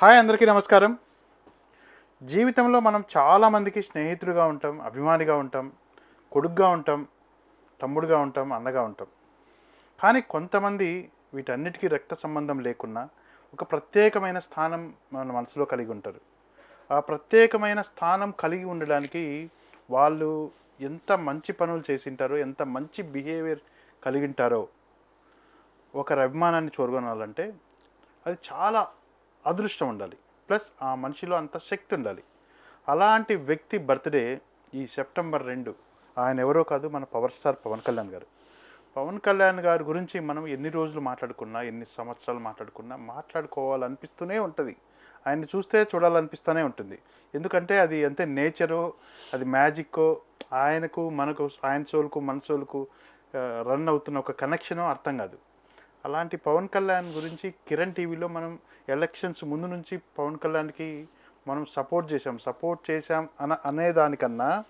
Hi అందరికీ నమస్కారం. జీవితంలో మనం చాలామందికి స్నేహితుడిగా ఉంటాం అభిమానిగా ఉంటాం కొడుగ్గా ఉంటాం తమ్ముడుగా ఉంటాం అన్నగా ఉంటాం. కానీ కొంతమంది వీటన్నిటికీ రక్త సంబంధం లేకున్నా ఒక ప్రత్యేకమైన స్థానం మన మనసులో కలిగి ఉంటారు. ఆ ప్రత్యేకమైన స్థానం కలిగి ఉండడానికి వాళ్ళు ఎంత మంచి పనులు చేసింటారో ఎంత మంచి బిహేవియర్ కలిగి ఉంటారో ఒకరి అభిమానాన్ని చూరగొనాలంటే అది చాలా అదృష్టం ఉండాలి. ప్లస్ ఆ మనిషిలో అంత శక్తి ఉండాలి. అలాంటి వ్యక్తి బర్త్డే ఈ సెప్టెంబర్ రెండు ఆయన ఎవరో కాదు మన పవర్ స్టార్ పవన్ కళ్యాణ్ గారు. పవన్ కళ్యాణ్ గారి గురించి మనం ఎన్ని రోజులు మాట్లాడుకున్నా ఎన్ని సంవత్సరాలు మాట్లాడుకున్నా మాట్లాడుకోవాలనిపిస్తూనే ఉంటుంది. ఆయన్ని చూస్తే చూడాలనిపిస్తూనే ఉంటుంది. ఎందుకంటే అది అంతే నేచరు అది మ్యాజిక్కో ఆయనకు మనకు ఆయన సోలుకు మన సోలుకు రన్ అవుతున్న ఒక కనెక్షను అర్థం కాదు. అలాంటి పవన్ కళ్యాణ్ గురించి కిరణ్ టీవీలో మనం ఎలక్షన్స్ ముందు నుంచి పవన్ కళ్యాణ్కి మనం సపోర్ట్ చేసాం సపోర్ట్ చేసాం అన అనేదానికన్నా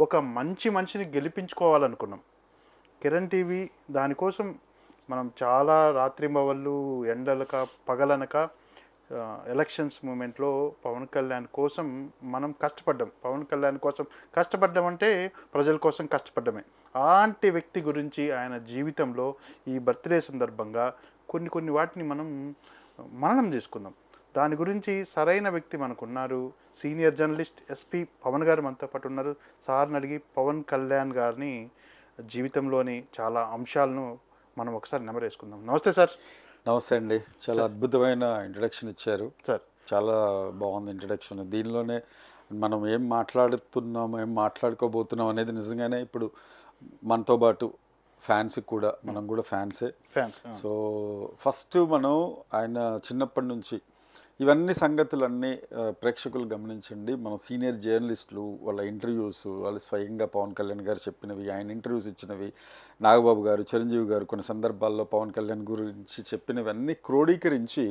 ఒక మంచి మనిషిని గెలిపించుకోవాలనుకున్నాం. కిరణ్ టీవీ దానికోసం మనం చాలా రాత్రింబవళ్ళు ఎండలక పగలనక ఎలక్షన్స్ మూమెంట్లో పవన్ కళ్యాణ్ కోసం మనం కష్టపడ్డాం. పవన్ కళ్యాణ్ కోసం కష్టపడ్డం అంటే ప్రజల కోసం కష్టపడ్డమే. అలాంటి వ్యక్తి గురించి ఆయన జీవితంలో ఈ బర్త్డే సందర్భంగా కొన్ని కొన్ని వాటిని మనం మననం చేసుకుందాం. దాని గురించి సరైన వ్యక్తి మనకున్నారు. Senior journalist SP Pavan garu మనతో పాటు ఉన్నారు. సార్ని అడిగి పవన్ కళ్యాణ్ గారిని జీవితంలోని చాలా అంశాలను మనం ఒకసారి నెమరేసుకుందాం. నమస్తే సార్. నమస్తే అండి. చాలా అద్భుతమైన ఇంట్రడక్షన్ ఇచ్చారు. సార్. చాలా బాగుంది ఇంట్రడక్షన్ దీనిలోనే మనం ఏం మాట్లాడుతున్నాం ఏం మాట్లాడుకోబోతున్నాం అనేది నిజంగానే ఇప్పుడు మనతో పాటు ఫ్యాన్స్ కూడా మనం కూడా ఫ్యాన్సే ఫ్యాన్స్ సో ఫస్ట్ మనం ఆయన చిన్నప్పటి నుంచి ఇవన్నీ సంగతులన్నీ ప్రేక్షకులు గమనించండి. మన సీనియర్ జర్నలిస్టులు వాళ్ళ ఇంటర్వ్యూస్ వాళ్ళు స్వయంగా పవన్ కళ్యాణ్ గారు చెప్పినవి ఆయన ఇంటర్వ్యూస్ ఇచ్చినవి నాగబాబు గారు చిరంజీవి గారు కొన్ని సందర్భాల్లో పవన్ కళ్యాణ్ గురించి చెప్పినవన్నీ క్రోడీకరించి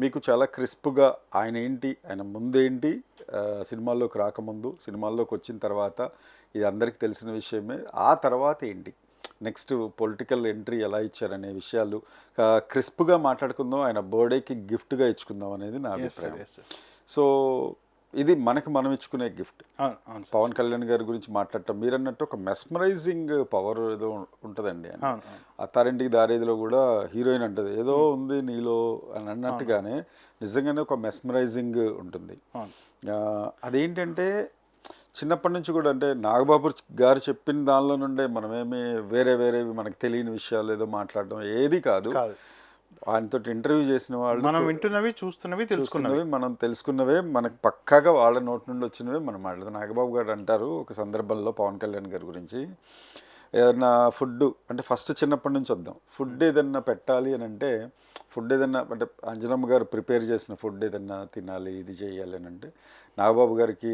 మీకు చాలా క్రిస్ప్గా ఆయన ఏంటి ఆయన ముందేంటి సినిమాల్లోకి రాకముందు సినిమాల్లోకి వచ్చిన తర్వాత ఇది అందరికీ తెలిసిన విషయమే. ఆ తర్వాత ఏంటి? నెక్స్ట్ పొలిటికల్ ఎంట్రీ ఎలా ఇచ్చారనే విషయాలు క్రిస్ప్గా మాట్లాడుకుందాం ఆయన బర్త్డేకి గిఫ్ట్గా ఇచ్చుకుందాం అనేది నా అభిప్రాయం. సో ఇది మనకు మనం ఇచ్చుకునే గిఫ్ట్. పవన్ కళ్యాణ్ గారి గురించి మాట్లాడటం మీరు అన్నట్టు ఒక మెస్మరైజింగ్ పవర్ ఏదో ఉంటుందండి అత్తారింటికి దారేదిలో కూడా హీరోయిన్ అంటది ఏదో ఉంది నీలో అని అన్నట్టుగానే నిజంగానే ఒక మెస్మరైజింగ్ ఉంటుంది. అదేంటంటే చిన్నప్పటి నుంచి కూడా అంటే నాగబాబు గారు చెప్పిన దానిలో నుండే మనమేమి వేరే వేరేవి మనకు తెలియని విషయాలు ఏదో మాట్లాడడం ఏది కాదు. ఆయనతో ఇంటర్వ్యూ చేసిన వాళ్ళు మనం వింటున్నవి చూస్తున్నవి తెలుసుకున్నవి. మనం తెలుసుకున్నవే మనకు పక్కాగా వాళ్ళ నోటి నుండి వచ్చినవే మనం మాట్లాడదాం నాగబాబు గారు అంటారు ఒక సందర్భంలో పవన్ కళ్యాణ్ గారి గురించి ఏదన్నా ఫుడ్ అంటే ఫస్ట్ చిన్నప్పటి నుంచి వద్దాం. ఫుడ్ ఏదన్నా పెట్టాలి అని అంటే ఫుడ్ ఏదన్నా అంటే అంజనమ్మ గారు ప్రిపేర్ చేసిన ఫుడ్ ఏదన్నా తినాలి ఇది చేయాలి అని అంటే నాగబాబు గారికి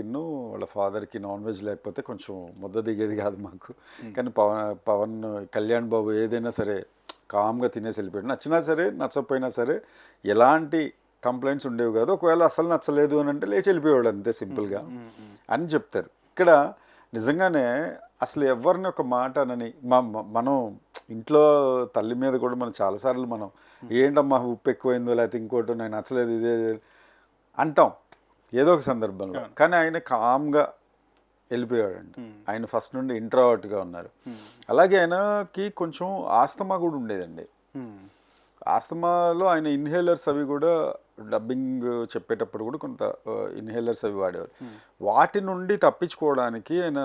వాళ్ళ ఫాదర్కి నాన్ వెజ్ లేకపోతే కొంచెం ముద్ద దిగేది కాదు మాకు. కానీ పవన్ పవన్ కళ్యాణ్ బాబు ఏదైనా సరే కామ్గా తినేసి వెళ్ళిపోయాడు. నచ్చినా సరే నచ్చకపోయినా సరే ఎలాంటి కంప్లైంట్స్ ఉండేవి కాదు. ఒకవేళ అసలు నచ్చలేదు అని అంటే లేచి వెళ్ళిపోయాడు అంతే సింపుల్గా అని చెప్తారు. ఇక్కడ నిజంగానే అసలు ఎవరిని ఒక మాట అనని మా మనం ఇంట్లో తల్లి మీద కూడా మనం చాలాసార్లు మనం ఏంటమ్మా ఉప్పు ఎక్కువైందో లేకపోతే ఇంకోటో నాకు నచ్చలేదు ఇదే అంటాం. ఏదో ఒక సందర్భంలో. కానీ ఆయన కామ్గా వెళ్ళిపోయాడండి ఆయన ఫస్ట్ నుండి ఇంట్రావర్ట్గా ఉన్నారు. అలాగే ఆయనకి కొంచెం ఆస్తమా కూడా ఉండేదండి. ఆస్తమాలో ఆయన ఇన్హేలర్స్ అవి కూడా డబ్బింగ్ చెప్పేటప్పుడు కూడా కొంత ఇన్హేలర్స్ అవి వాడేవారు. వాటి నుండి తప్పించుకోవడానికి ఆయన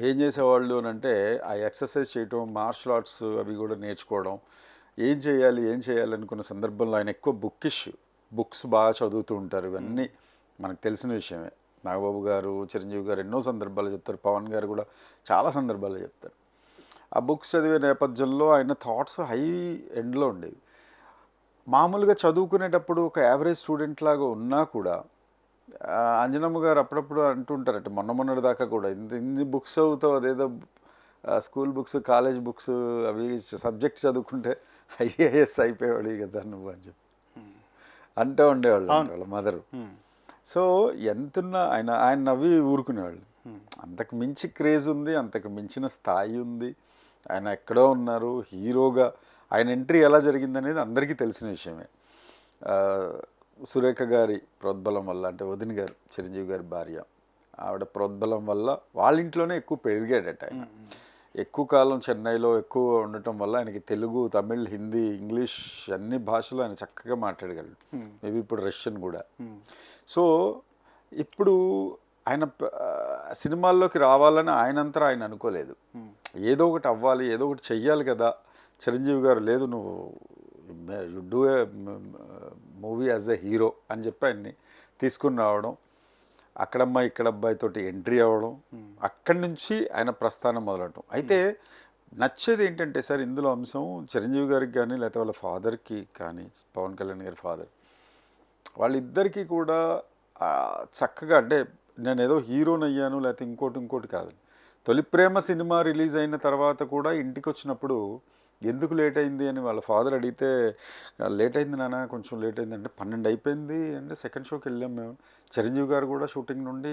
ఏం చేసేవాళ్ళు అని అంటే ఆ ఎక్సర్సైజ్ చేయటం మార్షల్ ఆర్ట్స్ అవి కూడా నేర్చుకోవడం ఏం చేయాలి ఏం చేయాలి అనుకున్న సందర్భంలో ఆయన ఎక్కువ బుక్కిష్ బుక్స్ బాగా చదువుతూ ఉంటారు ఇవన్నీ. మనకు తెలిసిన విషయమే. నాగబాబు గారు చిరంజీవి గారు ఎన్నో సందర్భాలు చెప్తారు. పవన్ గారు కూడా చాలా సందర్భాలు చెప్తారు. ఆ బుక్స్ చదివే నేపథ్యంలో ఆయన థాట్స్ హై ఎండ్లో ఉండేవి. మామూలుగా చదువుకునేటప్పుడు ఒక యావరేజ్ స్టూడెంట్ లాగా ఉన్నా కూడా అంజనమ్మ గారు అప్పుడప్పుడు అంటుంటారట మొన్న మొన్నటి దాకా కూడా ఇంత ఇన్ని బుక్స్ చదువుతావు అదేదో స్కూల్ బుక్స్ కాలేజ్ బుక్స్ అవి సబ్జెక్ట్ చదువుకుంటే ఐఏఎస్ అయిపోయేవాడు కదా నువ్వు అని చెప్పి. అంటూ ఉండేవాళ్ళు వాళ్ళ మదరు. సో ఎంతున్నా ఆయన ఆయన నవ్వి ఊరుకునేవాళ్ళు. అంతకు మించి క్రేజ్ ఉంది అంతకు మించిన స్థాయి ఉంది. ఆయన ఎక్కడో ఉన్నారు హీరోగా. ఆయన ఎంట్రీ ఎలా జరిగిందనేది అందరికీ తెలిసిన విషయమే. సురేఖ గారి ప్రోద్బలం వల్ల అంటే వదిన గారు చిరంజీవి గారి భార్య ఆవిడ ప్రోద్బలం వల్ల వాళ్ళ ఇంట్లోనే ఎక్కువ పెరిగాడట ఆయన. ఎక్కువ కాలం చెన్నైలో ఎక్కువ ఉండటం వల్ల ఆయనకి తెలుగు తమిళ్ హిందీ ఇంగ్లీష్ అన్ని భాషలు ఆయన చక్కగా మాట్లాడగలడు. మేబీ ఇప్పుడు రష్యన్ కూడా. సో ఇప్పుడు ఆయన సినిమాల్లోకి రావాలని ఆయనంతా ఆయన అనుకోలేదు. ఏదో ఒకటి అవ్వాలి ఏదో ఒకటి చెయ్యాలి కదా. చిరంజీవి గారు లేదు నువ్వు do movie as a hero అని చెప్పి ఆయన్ని తీసుకుని రావడం అక్కడమ్మ ఇక్కడ అబ్బాయి తోటి ఎంట్రీ అవ్వడం అక్కడి నుంచి ఆయన ప్రస్థానం మొదలవడం అయితే నచ్చేది ఏంటంటే సార్ ఇందులో అంశం చిరంజీవి గారికి కానీ లేకపోతే వాళ్ళ ఫాదర్కి కానీ పవన్ కళ్యాణ్ గారి ఫాదర్ వాళ్ళిద్దరికీ కూడా చక్కగా అంటే నేను ఏదో హీరోని అయ్యాను లేకపోతే ఇంకోటి ఇంకోటి కాదు. తొలి ప్రేమ సినిమా రిలీజ్ అయిన తర్వాత కూడా ఇంటికి వచ్చినప్పుడు ఎందుకు లేట్ అయింది అని వాళ్ళ ఫాదర్ అడిగితే లేట్ అయింది నాన్న కొంచెం లేట్ అయింది. అంటే పన్నెండు అయిపోయింది అంటే సెకండ్ షోకి వెళ్ళాం మేము. చిరంజీవి గారు కూడా షూటింగ్ నుండి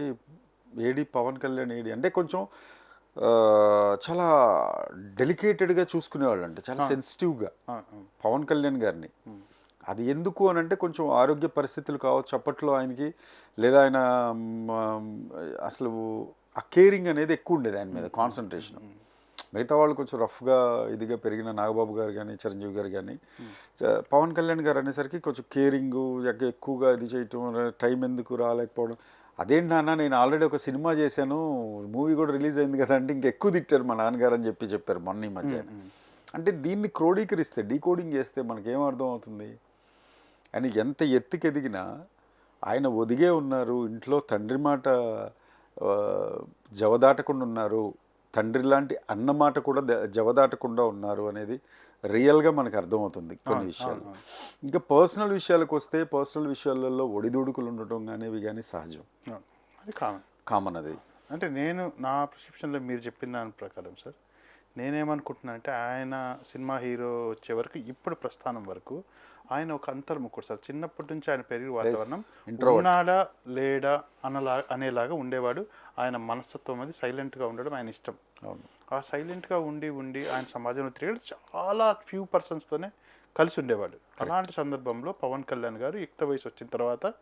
ఏడి పవన్ కళ్యాణ్ ఏడి అంటే కొంచెం చాలా డెలికేటెడ్గా చూసుకునేవాళ్ళు అంటే చాలా సెన్సిటివ్గా. పవన్ కళ్యాణ్ గారిని. అది ఎందుకు అని అంటే కొంచెం ఆరోగ్య పరిస్థితులు కావచ్చు అప్పట్లో ఆయనకి లేదా ఆయన అసలు ఆ కేరింగ్ అనేది ఎక్కువ ఉండేది ఆయన మీద కాన్సన్ట్రేషన్. మిగతా వాళ్ళు కొంచెం రఫ్గా ఇదిగా పెరిగిన నాగబాబు గారు కానీ చిరంజీవి గారు కానీ చ- పవన్ కళ్యాణ్ గారు అనేసరికి కొంచెం కేరింగ్ ఎక్కువగా ఇది చేయటం టైం ఎందుకు రాలేకపోవడం. అదేంటి నాన్న నేను ఆల్రెడీ ఒక సినిమా చేశాను మూవీ కూడా రిలీజ్ అయింది కదా అంటే ఇంకెక్కువ తిట్టారు మా నాన్నగారు అని చెప్పి చెప్పారు మొన్న ఈ మధ్య అంటే దీన్ని క్రోడీకరిస్తే డీకోడింగ్ చేస్తే మనకేం అర్థం అవుతుంది? ఆయన ఎంత ఎత్తుకి ఎదిగినా ఆయన ఒదిగే ఉన్నారు ఇంట్లో తండ్రి మాట జవదాటకుండా ఉన్నారు తండ్రి లాంటి అన్న మాట కూడా జవదాటకుండా ఉన్నారు అనేది రియల్గా మనకు అర్థమవుతుంది కొన్ని విషయాలు. ఇంకా పర్సనల్ విషయాలకు వస్తే పర్సనల్ విషయాలలో ఒడిదుడుకులు ఉండటం కానీ ఇవి కానీ సహజం. అది కామన్. కామన్ అది. అంటే నేను నా ప్రిస్క్రిప్షన్లో మీరు చెప్పిన దాని ప్రకారం సార్ నేనేమనుకుంటున్నా అంటే ఆయన సినిమా హీరో వచ్చే వరకు ఇప్పుడు ప్రస్థానం వరకు ఆయన ఒక అంతర్ముఖుడు సార్. చిన్నప్పటి నుంచి ఆయన పెరిగిన వాతావరణం. ఉన్నాడా లేడా అనలా అనేలాగా ఉండేవాడు. ఆయన మనస్తత్వం అది సైలెంట్గా ఉండడం ఆయన ఇష్టం. ఆ సైలెంట్గా ఉండి ఉండి ఆయన సమాజంలో తిరిగాడు చాలా ఫ్యూ పర్సన్స్తోనే కలిసి ఉండేవాడు. అలాంటి సందర్భంలో పవన్ కళ్యాణ్ గారు యుక్త వయసు వచ్చిన తర్వాత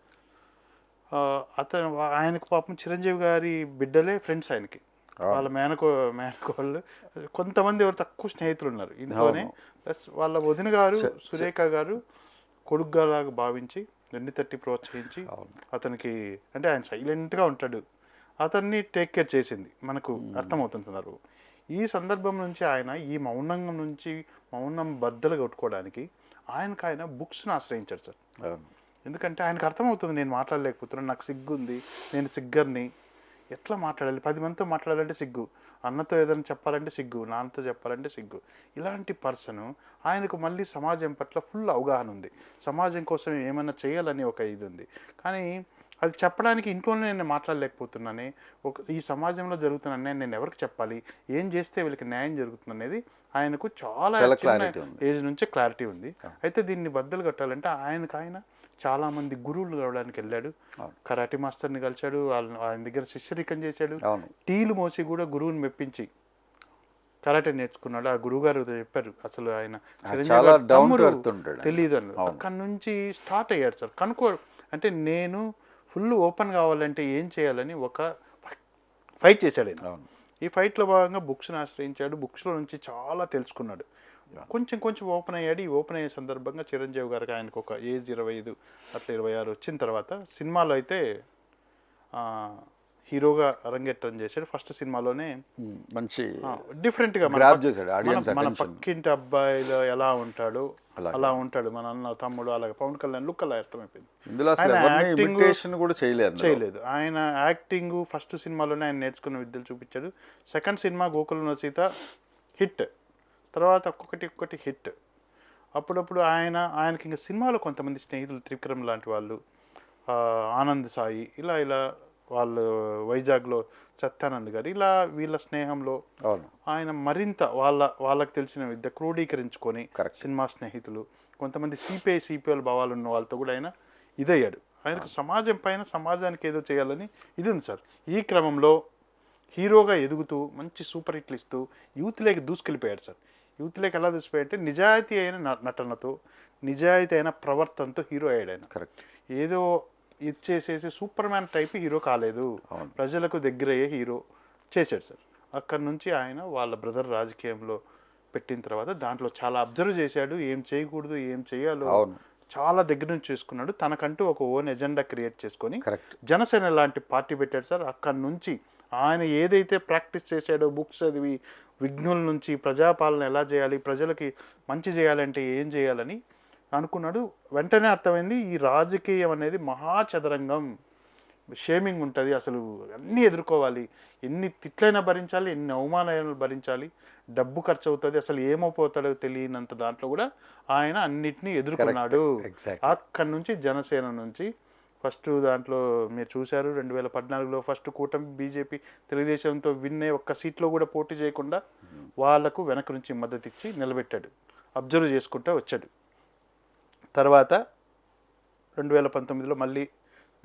అతను ఆయనకు పాపం చిరంజీవి గారి బిడ్డలే ఫ్రెండ్స్ ఆయనకి. వాళ్ళ మేనకో మేనకోళ్ళు కొంతమంది ఎవరు తక్కువ స్నేహితులు ఉన్నారు. ఇంట్లోనే ప్లస్ వాళ్ళ వదిన గారు సురేఖ గారు కొడుగ్గా లాగా భావించి వెన్ను తట్టి ప్రోత్సహించి అతనికి అంటే ఆయన సైలెంట్గా ఉంటాడు. అతన్ని టేక్ కేర్ చేసింది. మనకు అర్థమవుతుంది సందర్భం ఈ సందర్భం నుంచి ఆయన ఈ మౌనం నుంచి మౌనం బద్దలు కొట్టుకోవడానికి ఆయనకు ఆయన బుక్స్ను ఆశ్రయించాడు సార్. ఎందుకంటే ఆయనకు అర్థమవుతుంది నేను మాట్లాడలేకపోతున్నాను నాకు సిగ్గు ఉంది నేను సిగ్గర్ని ఎట్లా మాట్లాడాలి? పది మందితో మాట్లాడాలంటే సిగ్గు. అన్నతో ఏదైనా చెప్పాలంటే సిగ్గు. నాన్నతో చెప్పాలంటే సిగ్గు. ఇలాంటి పర్సన్ ఆయనకు మళ్ళీ సమాజం పట్ల ఫుల్ అవగాహన ఉంది. సమాజం కోసం ఏమైనా చేయాలని ఒక ఇది ఉంది. కానీ అది చెప్పడానికి ఇంట్లోనే నేను మాట్లాడలేకపోతున్నానే. ఒక ఈ సమాజంలో జరుగుతున్న అన్యాయం నేను ఎవరికి చెప్పాలి? ఏం చేస్తే వీళ్ళకి న్యాయం జరుగుతుంది అనేది ఆయనకు చాలా. ఏజ్ నుంచే క్లారిటీ ఉంది. అయితే దీన్ని బద్దలు కట్టాలంటే ఆయనకు ఆయన చాలా మంది గురువులు కలవడానికి వెళ్ళాడు. కరాటే మాస్టర్ని కలిశాడు. వాళ్ళ ఆయన దగ్గర శిష్యరికం చేశాడు. టీలు మోసి కూడా గురువుని మెప్పించి కరాటే నేర్చుకున్నాడు. ఆ గురువు గారు చెప్పారు. అసలు ఆయన చాలా. తెలియదు అన్నది అక్కడి నుంచి స్టార్ట్ అయ్యాడు సార్. కనుక్కో అంటే నేను ఫుల్ ఓపెన్ కావాలంటే ఏం చేయాలని ఒక ఫైట్ చేశాడు ఆయన. ఈ ఫైట్లో భాగంగా బుక్స్ని ఆశ్రయించాడు. బుక్స్లో నుంచి చాలా తెలుసుకున్నాడు. కొంచెం కొంచెం ఓపెన్ అయ్యాడు. ఈ ఓపెన్ అయ్యే సందర్భంగా చిరంజీవి గారికి ఆయనకు ఒక ఏజ్ ఇరవై ఐదు అట్లా ఇరవై ఆరు వచ్చిన తర్వాత సినిమాలో అయితే హీరోగా అరంగేట్రం చేశాడు. ఫస్ట్ సినిమాలోనే మంచి చేశాడు audience మన. పక్కింటి అబ్బాయిలో ఎలా ఉంటాడు. అలా ఉంటాడు. మన అన్న తమ్ముడు అలాగే. పవన్ కళ్యాణ్ లుక్ అలా అర్థమైపోయింది. ఇందులో కూడా చేయలేదు. చేయలేదు. ఆయన యాక్టింగ్ ఫస్ట్ సినిమాలోనే ఆయన నేర్చుకున్న విద్యలు చూపించాడు. సెకండ్ సినిమా గోకులంలో సీత హిట్ తర్వాత ఒక్కొక్కటి ఒక్కొక్కటి హిట్. అప్పుడప్పుడు ఆయన ఆయనకి ఇంకా సినిమాలో కొంతమంది స్నేహితులు త్రివిక్రమ్ లాంటి వాళ్ళు ఆనంద్ సాయి ఇలా ఇలా వాళ్ళు వైజాగ్లో సత్యానంద్ గారు ఇలా వీళ్ళ స్నేహంలో ఆయన మరింత వాళ్ళ వాళ్ళకి తెలిసిన విద్య క్రోడీకరించుకొని. సినిమా స్నేహితులు కొంతమంది సిపిఐ సిపిఎల్ భావాలు ఉన్న వాళ్ళతో కూడా ఆయన ఇదయ్యాడు. ఆయనకు సమాజం పైన సమాజానికి ఏదో చేయాలని ఇది ఉంది సార్. ఈ క్రమంలో హీరోగా ఎదుగుతూ మంచి సూపర్ హిట్లు ఇస్తూ యూత్లోకి దూసుకెళ్ళిపోయాడు సార్. యూత్లోకి ఎలా దూసిపోయాడంటే నిజాయితీ అయిన నటనతో నిజాయితీ అయిన ప్రవర్తనతో హీరో అయ్యాడు ఆయన. కరెక్ట్. ఏదో ఇచ్చేసేసి సూపర్ మ్యాన్ టైప్ హీరో కాలేదు. ప్రజలకు దగ్గరయ్యే హీరో చేశాడు సార్. అక్కడి నుంచి ఆయన వాళ్ళ బ్రదర్ రాజకీయంలో పెట్టిన తర్వాత దాంట్లో చాలా అబ్జర్వ్ చేశాడు. ఏం చేయకూడదు ఏం చేయాలో. చాలా దగ్గర నుంచి చూసుకున్నాడు. తనకంటూ ఒక ఓన్ ఎజెండా క్రియేట్ చేసుకొని జనసేన లాంటి పార్టీ పెట్టాడు సార్. అక్కడి నుంచి ఆయన ఏదైతే ప్రాక్టీస్ చేశాడో బుక్స్ చదివి విఘ్నుల నుంచి ప్రజాపాలన ఎలా చేయాలి ప్రజలకి మంచి చేయాలంటే ఏం చేయాలని అనుకున్నాడు. వెంటనే అర్థమైంది ఈ రాజకీయం అనేది మహా చదరంగం షేమింగ్ ఉంటుంది అసలు అన్నీ ఎదుర్కోవాలి. ఎన్ని తిట్లైనా భరించాలి ఎన్ని అవమానాలు భరించాలి డబ్బు ఖర్చు అవుతుంది అసలు ఏమైపోతాడో తెలియనంత దాంట్లో కూడా ఆయన అన్నిటినీ ఎదుర్కొన్నాడు. అక్కడి నుంచి జనసేన నుంచి ఫస్ట్ దాంట్లో మీరు చూశారు రెండు వేల పద్నాలుగులో ఫస్ట్ కూటమి బీజేపీ తెలుగుదేశంతో విన్నే ఒక్క సీట్లో కూడా పోటీ చేయకుండా వాళ్ళకు వెనక నుంచి మద్దతు ఇచ్చి నిలబెట్టాడు. అబ్జర్వ్ చేసుకుంటూ వచ్చాడు. తర్వాత రెండు వేల పంతొమ్మిదిలో మళ్ళీ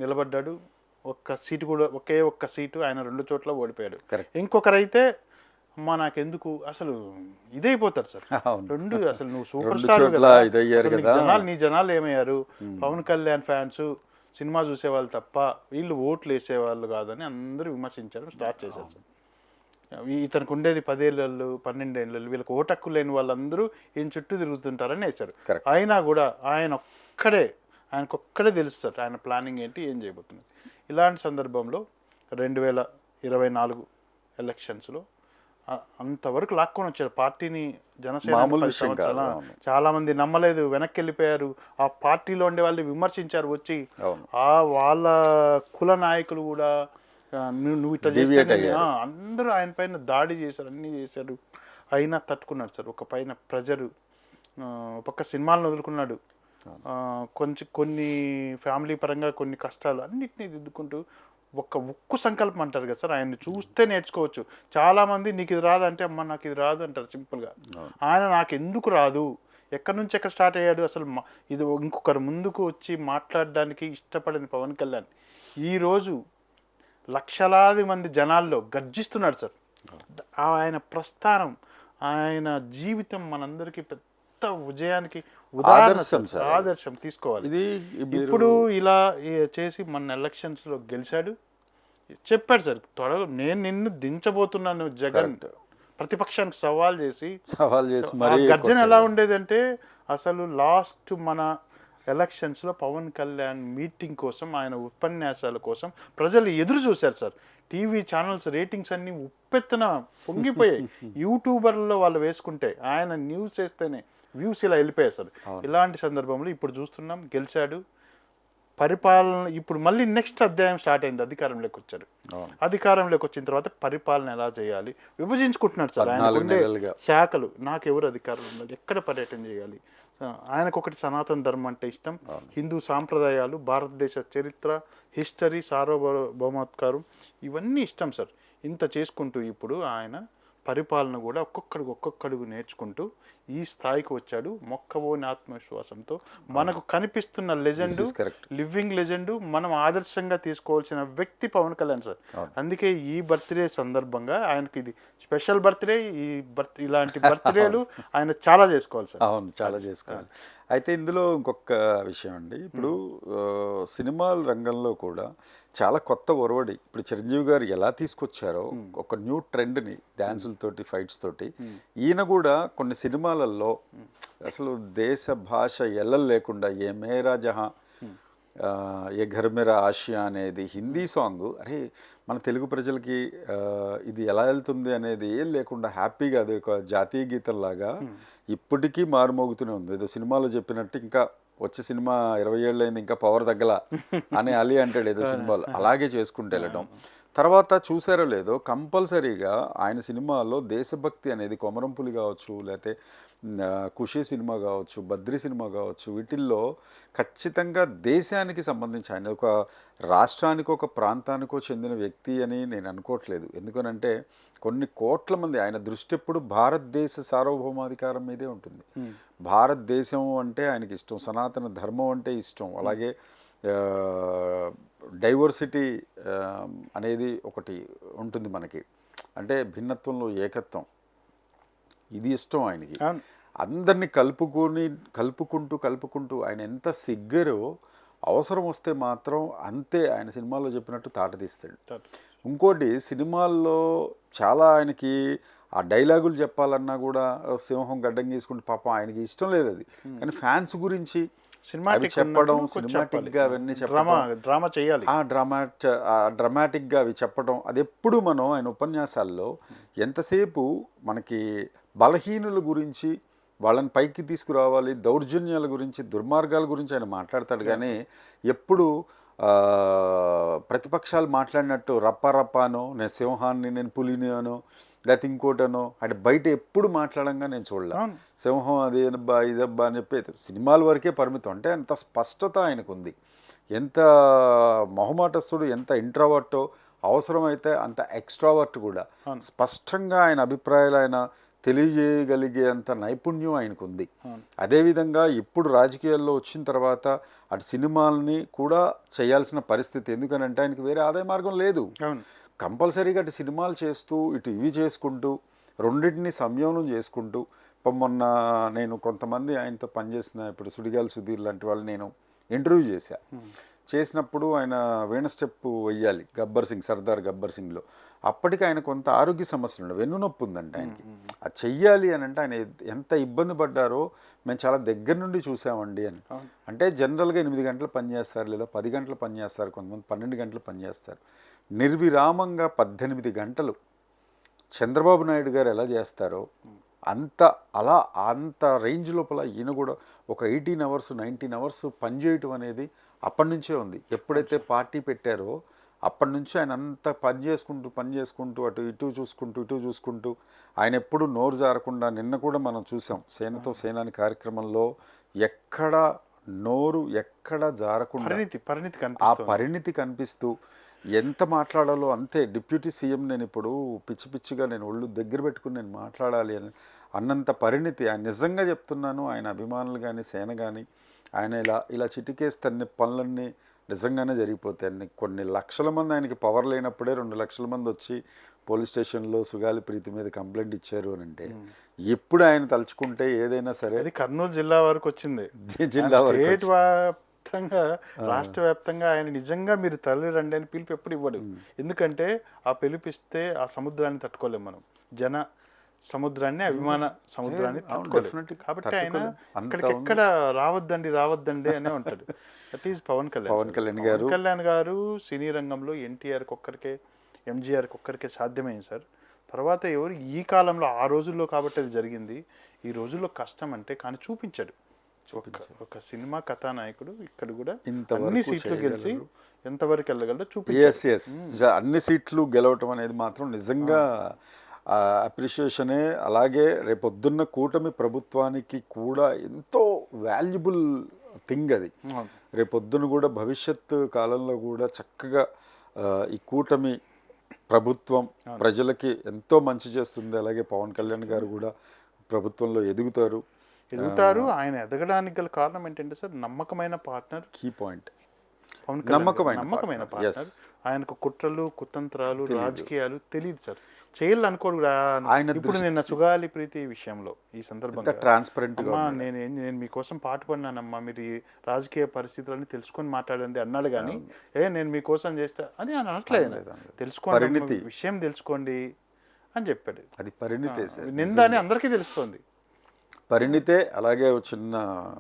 నిలబడ్డాడు. ఒక్క సీటు కూడా ఒకే ఒక్క సీటు ఆయన రెండు చోట్ల ఓడిపోయాడు. ఇంకొకరైతే అమ్మా నాకెందుకు అసలు ఇదైపోతారు సార్. రెండు అసలు నువ్వు సూపర్ స్టార్. జనాలు నీ జనాలు ఏమయ్యారు పవన్ కళ్యాణ్ ఫ్యాన్స్ సినిమా చూసేవాళ్ళు తప్ప వీళ్ళు ఓట్లు వేసేవాళ్ళు కాదని అందరూ విమర్శించారు స్టార్ట్ చేశారు సార్. ఇతనికి ఉండేది పదేళ్ళు పన్నెండేళ్ళు వీళ్ళకి ఓటక్కు లేని వాళ్ళందరూ ఈయన చుట్టూ తిరుగుతుంటారని వేశారు. అయినా కూడా ఆయన ఒక్కడే ఆయనకు ఒక్కడే తెలుస్తారు ఆయన ప్లానింగ్ ఏంటి ఏం చేయబోతున్నారు ఇలాంటి సందర్భంలో రెండు వేల ఇరవై నాలుగు ఎలక్షన్స్లో అంతవరకు లాక్కొని వచ్చారు. పార్టీని జనసేన. చాలా మంది నమ్మలేదు వెనక్కి వెళ్ళిపోయారు ఆ పార్టీలో ఉండే వాళ్ళు విమర్శించారు వచ్చి. ఆ వాళ్ళ కుల నాయకులు కూడా నువ్వు ఇట్లా అందరూ ఆయన పైన దాడి చేశారు అన్నీ చేశారు. అయినా తట్టుకున్నాడు సార్. ఒక పైన ప్రజలు ఒక సినిమాలను వదులుకున్నాడు. కొంచెం కొన్ని ఫ్యామిలీ పరంగా కొన్ని కష్టాలు అన్నిటినీ దిద్దుకుంటూ ఒక ఉక్కు సంకల్పం అంటారు కదా సార్ ఆయన్ని చూస్తే నేర్చుకోవచ్చు. చాలా మంది నీకు ఇది రాదు అంటే అమ్మ నాకు ఇది రాదు అంటారు సింపుల్గా. ఆయన నాకు ఎందుకు రాదు? ఎక్కడి నుంచి ఎక్కడ స్టార్ట్ అయ్యాడు? అసలు ఇది ఇంకొకరు ముందుకు వచ్చి మాట్లాడడానికి ఇష్టపడని పవన్ కళ్యాణ్. ఈరోజు లక్షలాది మంది జనాల్లో గర్జిస్తున్నాడు సార్. ఆ ఆయన ప్రస్థానం ఆయన జీవితం మనందరికీ పెద్ద విజయానికి ఆదర్శం. ఆదర్శం తీసుకోవాలి. ఇది ఇప్పుడు ఇలా చేసి మన ఎలక్షన్స్లో గెలిచాడు. చెప్పాడు సార్ త్వరగా నేను నిన్ను దించబోతున్నాను జగన్. ప్రతిపక్షానికి సవాల్ చేసి సవాల్ చేసి మరీ గర్జన ఎలా ఉండేదంటే అసలు లాస్ట్ మన ఎలక్షన్స్లో పవన్ కళ్యాణ్ మీటింగ్ కోసం ఆయన ఉపన్యాసాల కోసం ప్రజలు ఎదురు చూశారు సార్. టీవీ ఛానల్స్ రేటింగ్స్ అన్ని ఉప్పెత్తున పొంగిపోయాయి. యూట్యూబర్లలో వాళ్ళు వేసుకుంటే ఆయన న్యూస్ వేస్తేనే వ్యూస్ ఇలా వెళ్ళిపోయాయి సార్ ఇలాంటి సందర్భంలో ఇప్పుడు చూస్తున్నాం గెలిచాడు. పరిపాలన ఇప్పుడు మళ్ళీ నెక్స్ట్ అధ్యాయం స్టార్ట్ అయింది అధికారంలోకి వచ్చారు. అధికారంలోకి వచ్చిన తర్వాత పరిపాలన ఎలా చేయాలి? విభజించుకుంటున్నాడు సార్. ఆయన. శాఖలు నాకు ఎవరు అధికారం ఉండాలి? ఎక్కడ పర్యటన చేయాలి? ఆయనకు ఒకటి సనాతన ధర్మం అంటే ఇష్టం. హిందూ సాంప్రదాయాలు భారతదేశ చరిత్ర హిస్టరీ సార్వభౌమాత్కారం ఇవన్నీ ఇష్టం సార్. ఇంత చేసుకుంటూ ఇప్పుడు ఆయన పరిపాలన కూడా ఒక్కొక్కడికి ఒక్కొక్కడుగు నేర్చుకుంటూ ఈ స్థాయికి వచ్చాడు మొక్కబోని ఆత్మవిశ్వాసంతో. మనకు కనిపిస్తున్న లెజెండ్. లివింగ్ లెజెండ్ మనం ఆదర్శంగా తీసుకోవాల్సిన వ్యక్తి పవన్ కళ్యాణ్ సార్. అందుకే ఈ బర్త్డే సందర్భంగా ఆయనకి ఇది స్పెషల్ బర్త్డే ఈ బర్త్ ఇలాంటి బర్త్డేలు ఆయన చాలా చేసుకోవాలి సార్. అవును చాలా చేసుకోవాలి. అయితే ఇందులో ఇంకొక విషయం అండి. ఇప్పుడు సినిమాల రంగంలో కూడా చాలా కొత్త ఒరవడి. ఇప్పుడు చిరంజీవి గారు ఎలా తీసుకొచ్చారో ఒక న్యూ ట్రెండ్ని డ్యాన్సులతోటి ఫైట్స్ తోటి ఈయన కూడా కొన్ని సినిమాలలో అసలు దేశ భాష ఎల్లలు లేకుండా ఏ మేరా జహా ఏ ఘర్ మేరా ఆసియా అనేది హిందీ సాంగ్ అరే మన తెలుగు ప్రజలకి ఇది ఎలా వెళ్తుంది అనేది ఏం లేకుండా హ్యాపీగా అది ఒక జాతీయ గీతం లాగా ఇప్పటికీ మారుమోగుతూనే ఉంది. ఏదో సినిమాలో చెప్పినట్టు ఇంకా వచ్చే సినిమా ఇరవై ఏళ్ళు అయింది ఇంకా పవర్ తగ్గల అని అలీ అంటాడు ఏదో సినిమాలో. అలాగే చేసుకుంటూ వెళ్ళడం తర్వాత చూసారో లేదో కంపల్సరీగా ఆయన సినిమాలో దేశభక్తి అనేది కొమరంపులి కావచ్చు లేకపోతే ఖుషి సినిమా కావచ్చు బద్రి సినిమా కావచ్చు వీటిల్లో ఖచ్చితంగా దేశానికి సంబంధించి ఆయన ఒక రాష్ట్రానికో ఒక ప్రాంతానికో చెందిన వ్యక్తి అని నేను అనుకోవట్లేదు. ఎందుకనంటే కొన్ని కోట్ల మంది ఆయన దృష్టి ఎప్పుడు భారతదేశ సార్వభౌమాధికారం మీదే ఉంటుంది. భారతదేశం అంటే ఆయనకి ఇష్టం సనాతన ధర్మం అంటే ఇష్టం. అలాగే డైవర్సిటీ అనేది ఒకటి ఉంటుంది మనకి. అంటే భిన్నత్వంలో ఏకత్వం ఇది ఇష్టం ఆయనకి. అందరినీ కలుపుకొని కలుపుకుంటూ కలుపుకుంటూ ఆయన ఎంత సిగ్గరో అవసరం వస్తే మాత్రం అంతే ఆయన సినిమాల్లో చెప్పినట్టు తాట తీస్తాడు. ఇంకోటి సినిమాల్లో చాలా ఆయనకి ఆ డైలాగులు చెప్పాలన్నా కూడా సింహం గడ్డం గీసుకుంటే పాపం ఆయనకి ఇష్టం లేదు అది. కానీ ఫ్యాన్స్ గురించి అవి చెప్పడం సినిమాటిక్గా అవన్నీ డ్రామా డ్రామా చేయాలి. ఆ డ్రామాట్ ఆ డ్రామాటిక్గా అవి చెప్పడం. అది ఎప్పుడు మనం ఆయన ఉపన్యాసాల్లో ఎంతసేపు మనకి బలహీనుల గురించి వాళ్ళని పైకి తీసుకురావాలి దౌర్జన్యాల గురించి దుర్మార్గాల గురించి ఆయన మాట్లాడతాడు. కానీ ఎప్పుడు ప్రతిపక్షాలు మాట్లాడినట్టు రప్ప రప్పానో నేను సింహాన్ని నేను పులిని అనో లేకపోతే ఇంకోటనో అంటే బయట ఎప్పుడు మాట్లాడంగా నేను చూడలే. సింహం అదేనబ్బా ఇదబ్బా అని చెప్పి సినిమాల వరకే పరిమితం. అంటే అంత స్పష్టత ఆయనకు ఉంది ఎంత మొహమాటస్తుడు ఎంత ఇంట్రావర్టో అవసరమైతే అంత ఎక్స్ట్రావర్ట్ కూడా. స్పష్టంగా ఆయన అభిప్రాయాలు ఆయన తెలియజేయగలిగే అంత నైపుణ్యం ఆయనకు ఉంది అదేవిధంగా ఇప్పుడు రాజకీయాల్లో వచ్చిన తర్వాత అటు సినిమాల్ని కూడా చేయాల్సిన పరిస్థితి. ఎందుకనంటే ఆయనకి వేరే ఆదాయ మార్గం లేదు. కంపల్సరీగా అటు సినిమాలు చేస్తూ ఇటు ఇవి చేసుకుంటూ రెండింటిని సంయోగం చేసుకుంటూ ఇప్పుడు మొన్న నేను కొంతమంది ఆయనతో పనిచేసిన ఇప్పుడు సుడిగాలి సుధీర్ లాంటి వాళ్ళు నేను ఇంటర్వ్యూ చేశా. చేసినప్పుడు ఆయన వీణ స్టెప్ వెయ్యాలి. గబ్బర్ సింగ్ సర్దార్ గబ్బర్ సింగ్లో. అప్పటికి ఆయన కొంత ఆరోగ్య సమస్యలు ఉన్నాయి. వెన్నునొప్పి ఉందంట ఆయనకి. అది చెయ్యాలి అని అంటే ఆయన ఎంత ఇబ్బంది పడ్డారో మేము చాలా దగ్గర నుండి చూసామండి అని. అంటే జనరల్గా ఎనిమిది గంటలు పనిచేస్తారు లేదా పది గంటలు పనిచేస్తారు కొంతమంది పన్నెండు గంటలు పనిచేస్తారు నిర్విరామంగా పద్దెనిమిది గంటలు చంద్రబాబు నాయుడు గారు ఎలా చేస్తారో అంత అలా అంత రేంజ్ లోపల ఈయన కూడా ఒక ఎయిటీన్ అవర్స్ నైన్టీన్ అవర్స్ పనిచేయటం అనేది అప్పటి నుంచే ఉంది. ఎప్పుడైతే పార్టీ పెట్టారో అప్పటి నుంచి ఆయన అంత పని చేసుకుంటూ పని చేసుకుంటూ అటు ఇటు చూసుకుంటూ ఇటు చూసుకుంటూ ఆయన ఎప్పుడు నోరు జారకుండా నిన్న కూడా మనం చూసాం. సేనతో సేనాని కార్యక్రమంలో ఎక్కడ నోరు ఎక్కడ జారకుండా పరిణితి పరిణితి ఆ పరిణితి కనిపిస్తూ ఎంత మాట్లాడాలో అంతే. డిప్యూటీ సీఎం నేను ఇప్పుడు పిచ్చి పిచ్చిగా నేను ఒళ్ళు దగ్గర పెట్టుకుని నేను మాట్లాడాలి అని అన్నంత పరిణితి. ఆయన నిజంగా చెప్తున్నాను ఆయన అభిమానులు కానీ సేన కానీ ఆయన ఇలా ఇలా చిటికేస్తే అన్ని పనులన్నీ నిజంగానే జరిగిపోతాయి అన్ని కొన్ని లక్షల మంది ఆయనకి పవర్ లేనప్పుడే రెండు లక్షల మంది వచ్చి పోలీస్ స్టేషన్లో సుగాలి ప్రీతి మీద కంప్లైంట్ ఇచ్చారు అని అంటే ఎప్పుడు ఆయన తలుచుకుంటే ఏదైనా సరే అది కర్నూలు జిల్లా వరకు వచ్చింది. జిల్లా వరకు స్టేట్ వ్యాప్తంగా రాష్ట్ర వ్యాప్తంగా ఆయన నిజంగా మీరు తల్లి రండి అని పిలుపు ఎప్పుడు ఇవ్వడు. ఎందుకంటే ఆ పిలిపిస్తే ఆ సముద్రాన్ని తట్టుకోలేం మనం. జన సముద్రాన్ని అభిమాన సముద్రాన్ని కాబట్టి ఆయన ఎక్కడ రావద్దండి రావద్దండి అనే ఉంటాడు. That is Pawan Kalyan Pawan. Kalyan గారు. కళ్యాణ్ గారు సినీ రంగంలో ఎన్టీఆర్కి ఒక్కరికే ఎంజీఆర్కి ఒక్కరికే సాధ్యమైంది సార్. తర్వాత ఎవరు ఈ కాలంలో ఆ రోజుల్లో కాబట్టి అది జరిగింది. ఈ రోజుల్లో కష్టం అంటే కానీ చూపించాడు. ఒక ఒక సినిమా కథానాయకుడు ఇక్కడ కూడా ఇంతవరకు అన్ని సీట్లు గెలిచి ఎంతవరకు వెళ్ళగలడో అన్ని సీట్లు గెలవటం అనేది మాత్రం నిజంగా అప్రిషియేషనే అలాగే రేపొద్దున్న కూటమి ప్రభుత్వానికి కూడా ఎంతో వాల్యుబుల్ థింగ్ అది. రేపొద్దున కూడా భవిష్యత్ కాలంలో కూడా చక్కగా ఈ కూటమి ప్రభుత్వం ప్రజలకి ఎంతో మంచి చేస్తుంది. అలాగే పవన్ కళ్యాణ్ గారు కూడా ప్రభుత్వంలో ఎదుగుతారు. ఎదుగుతారు ఆయన ఎదగడానికి గల కారణం ఏంటంటే సార్ నమ్మకమైన పార్ట్నర్ కీ పాయింట్. నమ్మకమైన నమ్మకమైన. పార్ట్నర్ ఆయనకు కుట్రలు కుతంత్రాలు రాజకీయాలు తెలియదు సార్. చేయాలనుకోడు కూడా. ఆయన ఇప్పుడు నిన్న సుగాలి ప్రీతి విషయంలో ఈ సందర్భంగా. ట్రాన్స్పరెంట్ నేను నేను మీకోసం పాటు పడినానమ్మా మీరు ఈ రాజకీయ పరిస్థితులన్నీ తెలుసుకొని మాట్లాడండి అన్నాడు కానీ ఏ నేను మీకోసం చేస్తా అని ఆయన అనట్లేదు. తెలుసుకోండి. విషయం తెలుసుకోండి అని చెప్పాడు. అది పరిణితే నింద అని అందరికీ తెలుస్తుంది. పరిణితే అలాగే చిన్న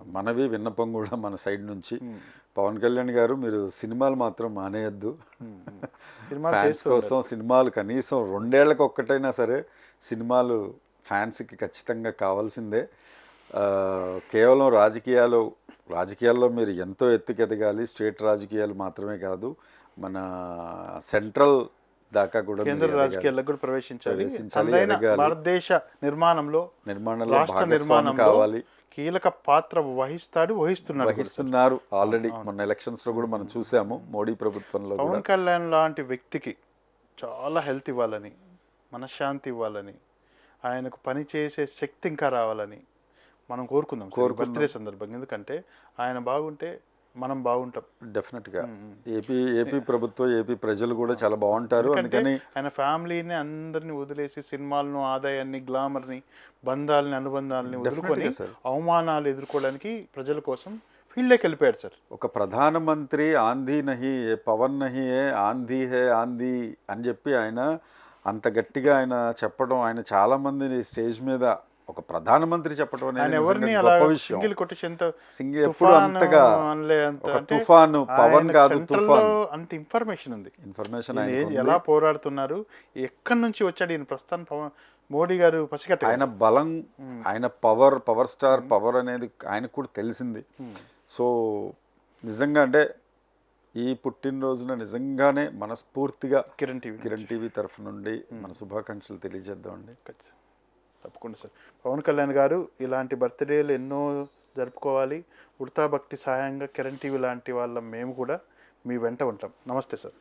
మనవి విన్నపం కూడా మన సైడ్ నుంచి. పవన్ కళ్యాణ్ గారు మీరు సినిమాలు మాత్రం మానేయద్దు. ఫ్యాన్స్ కోసం సినిమాలు కనీసం రెండేళ్ళకు ఒక్కటైనా సరే సినిమాలు ఫ్యాన్స్కి ఖచ్చితంగా కావాల్సిందే. కేవలం రాజకీయాలు రాజకీయాల్లో మీరు ఎంతో ఎత్తుకెదగాలి. స్టేట్ రాజకీయాలు మాత్రమే కాదు మన సెంట్రల్ దాకా కూడా కేంద్ర. రాజకీయాలకు కూడా ప్రవేశించాలి. భారతదేశ నిర్మాణంలో నిర్మాణంలో రాష్ట్ర నిర్మాణంలో కావాలి. కీలక పాత్ర వహిస్తాడు వహిస్తున్నాడు కూడా. వహిస్తున్నారు ఆల్రెడీ మొన్న ఎలక్షన్స్లో కూడా మనం చూసాము మోడీ ప్రభుత్వంలో పవన్ కళ్యాణ్ లాంటి వ్యక్తికి చాలా హెల్త్ ఇవ్వాలని మనశ్శాంతి ఇవ్వాలని ఆయనకు పని చేసే శక్తి ఇంకా రావాలని మనం కోరుకుందాం. బర్త్డే సందర్భంగా. ఎందుకంటే ఆయన బాగుంటే మనం బాగుంటాం. డెఫినెట్గా ఏపీ ఏపీ ప్రభుత్వం ఏపీ ప్రజలు కూడా చాలా బాగుంటారు. అందుకని ఆయన ఫ్యామిలీని అందరిని వదిలేసి సినిమాలను ఆదాయాన్ని గ్లామర్ని బంధాలని అనుబంధాలని వదులుకొని. అవమానాలు ఎదుర్కోవడానికి ప్రజల కోసం ఫీల్డ్లోకి వెళ్ళిపోయాడు సార్. ఒక ప్రధానమంత్రి ఆంధీ నహి ఏ పవన్ నహి ఏ ఆంధీ హే ఆంధీ అని చెప్పి ఆయన అంత గట్టిగా ఆయన చెప్పడం ఆయన చాలా మందిని స్టేజ్ మీద ఒక ప్రధానమంత్రి చెప్పడం అనేది ఎవరిని సింగిల్ కొట్టేసి ఎంత సింగిల్ ఎప్పుడు అంతగా ఒక తుఫాను పవన్ కాదు తుఫాన్. అంత ఇన్ఫర్మేషన్ ఉంది. ఇన్ఫర్మేషన్ ఎలా పోరాడుతున్నారు? ఎక్కడి నుంచి వచ్చాడు ఈయన ప్రస్తుతం పవన్ మోడీ గారు పసిగట్ట ఆయన బలం ఆయన పవర్ పవర్ స్టార్ పవర్ అనేది ఆయనకు కూడా తెలిసింది. సో నిజంగా అంటే ఈ పుట్టినరోజున నిజంగానే మనస్ఫూర్తిగా కిరణ్ టీవీ కిరణ్ టీవీ తరఫు నుండి మన శుభాకాంక్షలు తెలియజేద్దామండి. ఖచ్చితంగా. తప్పకుండా సార్. పవన్ కళ్యాణ్ గారు ఇలాంటి బర్త్డేలు ఎన్నో జరుపుకోవాలి. ఉడతా భక్తి సహాయంగా కిరణ్ టీవీ లాంటి వాళ్ళ మేము కూడా మీ వెంట ఉంటాం. నమస్తే సార్.